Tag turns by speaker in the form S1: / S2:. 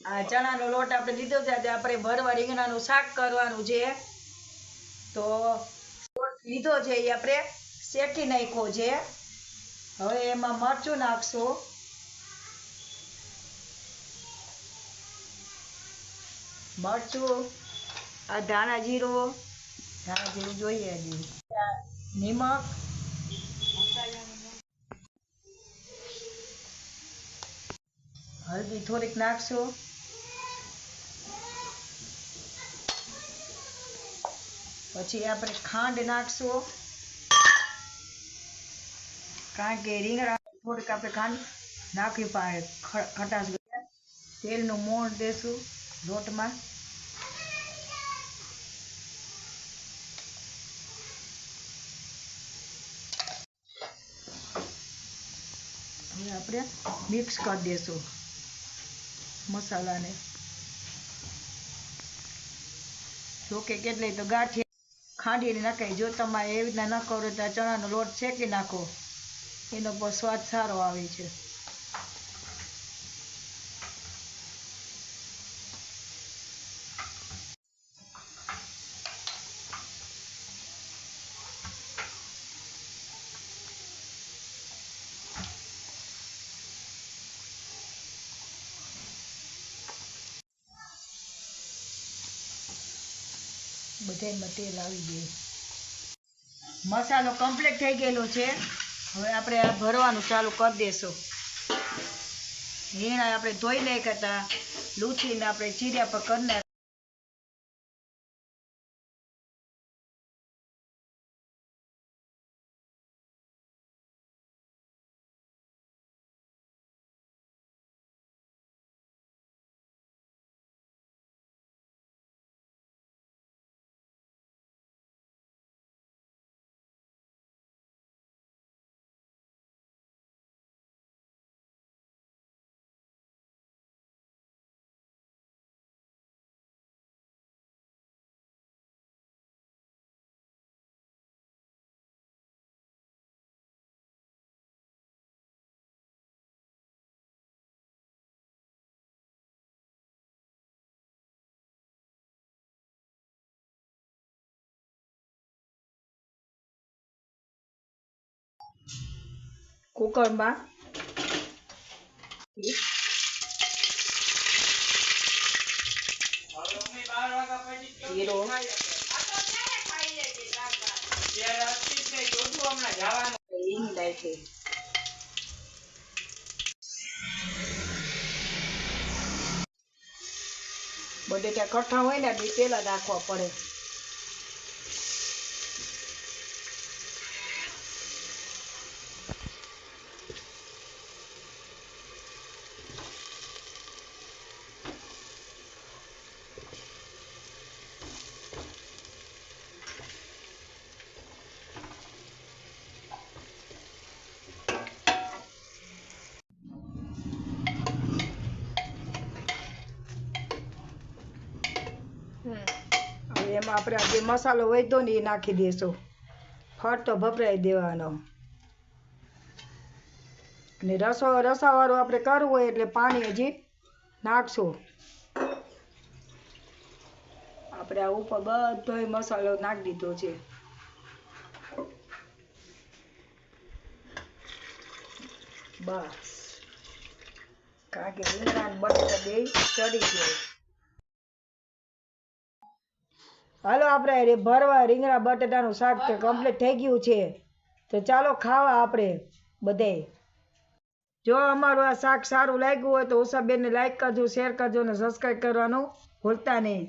S1: આ ચણાનો લોટ આપણે લીધો છે. આપણે ભરવા રીંગણાનું શાક કરવાનું છે. તો લીધો છે એ આપણે શેકી નાખ્યો છે. હવે એમાં મરચું નાખશું. મરચું, આ ધાણા જીરું ધાણા જીરું જોઈએ નિમક. હળદી થોડીક નાખશું. પછી આપણે ખાંડ નાખશું. કારણ કે રીંગણા થોડીક આપણે ખાંડ નાખવી પડે. ખ- ખટાશ ગયા તેલનું મોણ દેશું લોટમાં. હવે આપણે મિક્સ કરી દઈશું મસાલાને. જોકે કેટલી તો ગાંઠિયા ખાંડીને નાખાય. જો તમારે એવી રીતના ન કરો તો ચણાનો લોટ શેકી નાખો. એનો પણ સ્વાદ સારો આવે છે. બધામાં તેલ આવી ગયું મસાલો કમ્પ્લીટ થઈ ગયેલો છે. હવે આપણે આ ભરવાનું ચાલુ કરી દેશું. હીણા આપણે ધોઈ નહીં કરતા લૂછીને આપણે ચીર્યા પર કરી કુકરમાં જીરું હિંગ નાખી બટેટા કઠા હોય ને બી પેલા નાખવા પડે હવે એમાં આપણે જે મસાલો વધ્યો ને એ નાખી દઈશું. તો ભભરાઈ દેવાનો. અને રસો, રસાવાળું આપણે કરવું હોય એટલે પાણી હજી નાખશું. આપણે આ ઉપર બધો મસાલો નાખી દીધો છે. બસ. કારણ કે રીંગણા ને બે ચડી ગયો. હાલો આપણે ભરવા રીંગણા બટેટાનું શાક તો કમ્પ્લીટ થઈ ગયું છે. તો ચાલો ખાવા આપણે બધે. જો અમારું આ શાક સારું લાગ્યું હોય તો ઉષાબેનને લાઈક કરજો શેર કરજો અને સબસ્ક્રાઈબ કરવાનું ભૂલતા નહીં.